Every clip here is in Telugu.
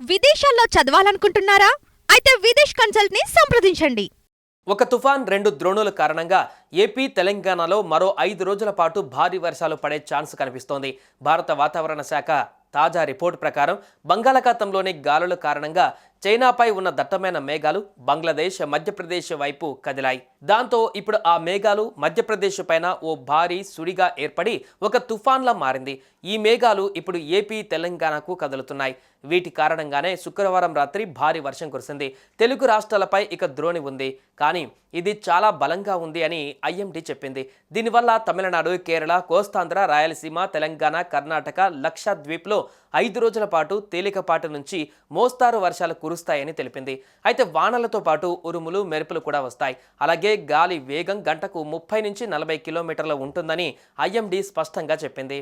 విదేశాల్లో చదవాలనుకుంటున్నారా? అయితే విదేశ్ కన్సల్ట్ని సంప్రదించండి. ఒక తుఫాన్ రెండు ద్రోణుల కారణంగా ఏపీ తెలంగాణలో మరో ఐదు రోజుల పాటు భారీ వర్షాలు పడే ఛాన్స్ కనిపిస్తోంది. భారత వాతావరణ శాఖ తాజా రిపోర్ట్ ప్రకారం బంగాళాఖాతంలోని గాలుల కారణంగా చైనాపై ఉన్న దట్టమైన మేఘాలు బంగ్లాదేశ్ మధ్యప్రదేశ్ వైపు కదిలాయి. దాంతో ఇప్పుడు ఆ మేఘాలు మధ్యప్రదేశ్ పైన ఓ భారీ సుడిగా ఏర్పడి ఒక తుఫాన్లా మారింది. ఈ మేఘాలు ఇప్పుడు ఏపీ తెలంగాణకు కదులుతున్నాయి. వీటి కారణంగానే శుక్రవారం రాత్రి భారీ వర్షం కురిసింది. తెలుగు రాష్ట్రాలపై ఇక ద్రోణి ఉంది. కానీ ఇది చాలా బలంగా ఉంది అని ఐఎండి చెప్పింది. దీనివల్ల తమిళనాడు కేరళ కోస్తాంధ్ర రాయలసీమ తెలంగాణ కర్ణాటక లక్షద్వీప్లో ఐదు రోజుల పాటు తేలికపాటి నుంచి మోస్తారు వర్షాలు కురుస్తాయని తెలిపింది. అయితే వానలతో పాటు ఉరుములు మెరుపులు కూడా వస్తాయి. అలాగే గాలి వేగం గంటకు ముప్పై నుంచి నలభై కిలోమీటర్లు ఉంటుందని ఐఎండీ స్పష్టంగా చెప్పింది.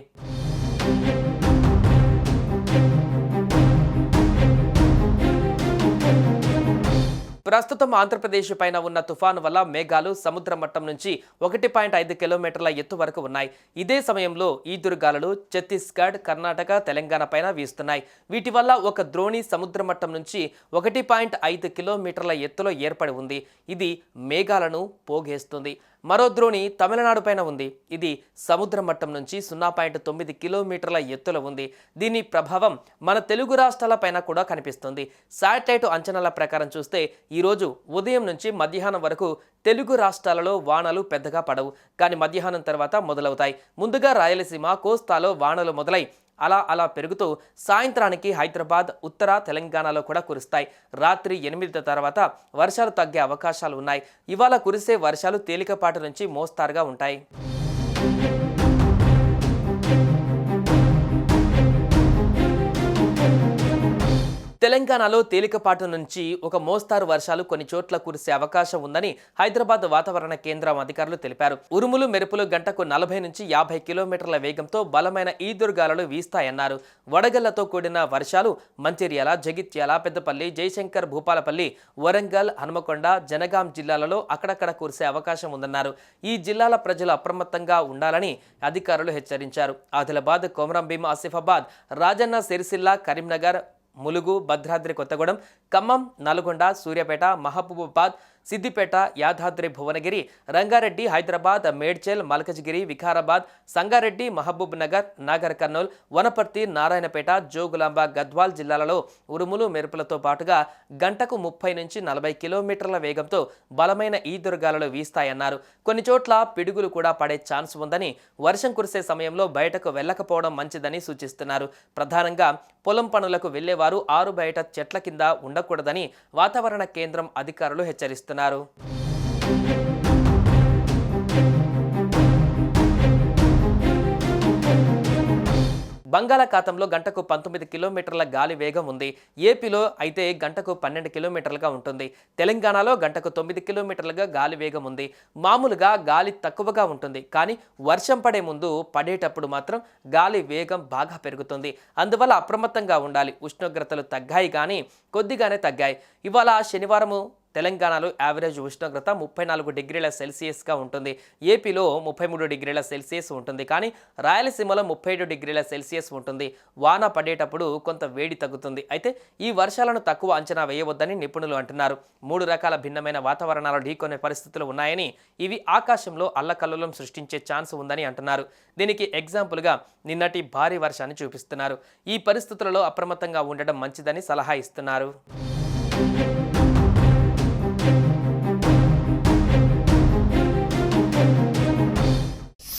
ప్రస్తుతం ఆంధ్రప్రదేశ్ పైన ఉన్న తుఫాను వల్ల మేఘాలు సముద్ర మట్టం నుంచి ఒకటి పాయింట్ ఐదు కిలోమీటర్ల ఎత్తు వరకు ఉన్నాయి. ఇదే సమయంలో ఈదురుగాలులు ఛత్తీస్గఢ్ కర్ణాటక తెలంగాణ పైన వీస్తున్నాయి. వీటి వల్ల ఒక ద్రోణి సముద్ర మట్టం నుంచి ఒకటి పాయింట్ ఐదు కిలోమీటర్ల ఎత్తులో ఏర్పడి ఉంది. ఇది మేఘాలను పోగేస్తుంది. మరో ద్రోణి తమిళనాడు పైన ఉంది. ఇది సముద్ర మట్టం నుంచి సున్నా పాయింట్ తొమ్మిది కిలోమీటర్ల ఎత్తులో ఉంది. దీని ప్రభావం మన తెలుగు రాష్ట్రాల పైన కూడా కనిపిస్తుంది. శాటిలైట్ అంచనాల ప్రకారం చూస్తే ఈరోజు ఉదయం నుంచి మధ్యాహ్నం వరకు తెలుగు రాష్ట్రాలలో వానలు పెద్దగా పడవు. కానీ మధ్యాహ్నం తర్వాత మొదలవుతాయి. ముందుగా రాయలసీమ కోస్తాలో వానలు మొదలై అలా అలా పెరుగుతూ సాయంత్రానికి హైదరాబాద్ ఉత్తర తెలంగాణలో కూడా కురుస్తాయి. రాత్రి ఎనిమిది తర్వాత వర్షాలు తగ్గే అవకాశాలు ఉన్నాయి. ఇవాళ కురిసే వర్షాలు తేలికపాటి నుంచి మోస్తారుగా ఉంటాయి. తెలంగాణలో తేలికపాటు నుంచి ఒక మోస్తారు వర్షాలు కొన్ని చోట్ల కురిసే అవకాశం ఉందని హైదరాబాద్ వాతావరణ కేంద్రం అధికారులు తెలిపారు. ఉరుములు మెరుపులు గంటకు నలభై నుంచి యాభై కిలోమీటర్ల వేగంతో బలమైన ఈదురుగాలులు వీస్తాయన్నారు. వడగళ్ళతో కూడిన వర్షాలు మంచిర్యాల జగిత్యాల పెద్దపల్లి జయశంకర్ భూపాలపల్లి వరంగల్ హనుమకొండ జనగాం జిల్లాలలో అక్కడక్కడ కురిసే అవకాశం ఉందన్నారు. ఈ జిల్లాల ప్రజలు అప్రమత్తంగా ఉండాలని అధికారులు హెచ్చరించారు. ఆదిలాబాద్ కొమరంభీం ఆసిఫాబాద్ రాజన్న సిరిసిల్ల కరీంనగర్ ములుగు భద్రాద్రి కొత్తగూడెం ఖమ్మం నల్గొండ సూర్యాపేట మహబూబాబాద్ సిద్దిపేట యాదాద్రి భువనగిరి రంగారెడ్డి హైదరాబాద్ మేడ్చల్ మల్కజ్గిరి వికారాబాద్ సంగారెడ్డి మహబూబ్ నగర్ నాగర్ కర్నూల్ వనపర్తి నారాయణపేట జోగులాంబ గద్వాల్ జిల్లాలలో ఉరుములు మెరుపులతో పాటుగా గంటకు ముప్పై నుంచి నలభై కిలోమీటర్ల వేగంతో బలమైన ఈదురుగాలులు వీస్తాయన్నారు. కొన్ని చోట్ల పిడుగులు కూడా పడే ఛాన్స్ ఉందని వర్షం కురిసే సమయంలో బయటకు వెళ్ళకపోవడం మంచిదని సూచిస్తున్నారు. ప్రధానంగా పొలం పనులకు వెళ్ళేవారు ఆరు బయట చెట్ల కింద ఉండకూడదని వాతావరణ కేంద్రం అధికారులు హెచ్చరిస్తున్నారు. బంగాళాఖాతంలో గంటకు పంతొమ్మిది కిలోమీటర్ల గాలి వేగం ఉంది. ఏపీలో అయితే గంటకు పన్నెండు కిలోమీటర్లుగా ఉంటుంది. తెలంగాణలో గంటకు తొమ్మిది కిలోమీటర్లుగా గాలి వేగం ఉంది. మామూలుగా గాలి తక్కువగా ఉంటుంది. కానీ వర్షం పడే ముందు పడేటప్పుడు మాత్రం గాలి వేగం బాగా పెరుగుతుంది. అందువల్ల అప్రమత్తంగా ఉండాలి. ఉష్ణోగ్రతలు తగ్గాయి కానీ కొద్దిగానే తగ్గాయి. ఇవాళ శనివారము తెలంగాణలో యావరేజ్ ఉష్ణోగ్రత ముప్పై నాలుగు డిగ్రీల సెల్సియస్గా ఉంటుంది. ఏపీలో ముప్పై మూడు డిగ్రీల సెల్సియస్ ఉంటుంది. కానీ రాయలసీమలో ముప్పై ఏడు డిగ్రీల సెల్సియస్ ఉంటుంది. వాన పడేటప్పుడు కొంత వేడి తగ్గుతుంది. అయితే ఈ వర్షాలను తక్కువ అంచనా వేయవద్దని నిపుణులు అంటున్నారు. మూడు రకాల భిన్నమైన వాతావరణాలు ఢీకొనే పరిస్థితులు ఉన్నాయని ఇవి ఆకాశంలో అల్లకల్లోలం సృష్టించే ఛాన్స్ ఉందని అంటున్నారు. దీనికి ఎగ్జాంపుల్గా నిన్నటి భారీ వర్షాన్ని చూపిస్తున్నారు. ఈ పరిస్థితులలో అప్రమత్తంగా ఉండడం మంచిదని సలహా ఇస్తున్నారు.